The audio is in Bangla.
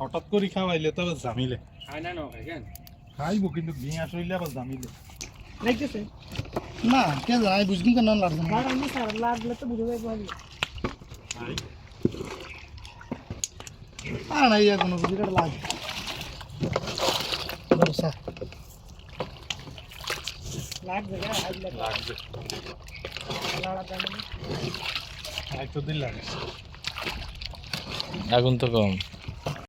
হঠাৎ করে খাওয়াইলে তো জামিলে। খাইবো কিন্তু ভিঙা শরীরে আবার জামিলে। লাগতেছে না কে জানাই বুঝলি কেন লাগবে না আমি স্যার লাগলে তো বুঝে যাই পারবি আর নাই কোনো বিরাট লাগ ব্যবসা লাগবে লাগবে লাগবে লাগে আগুন তো কম।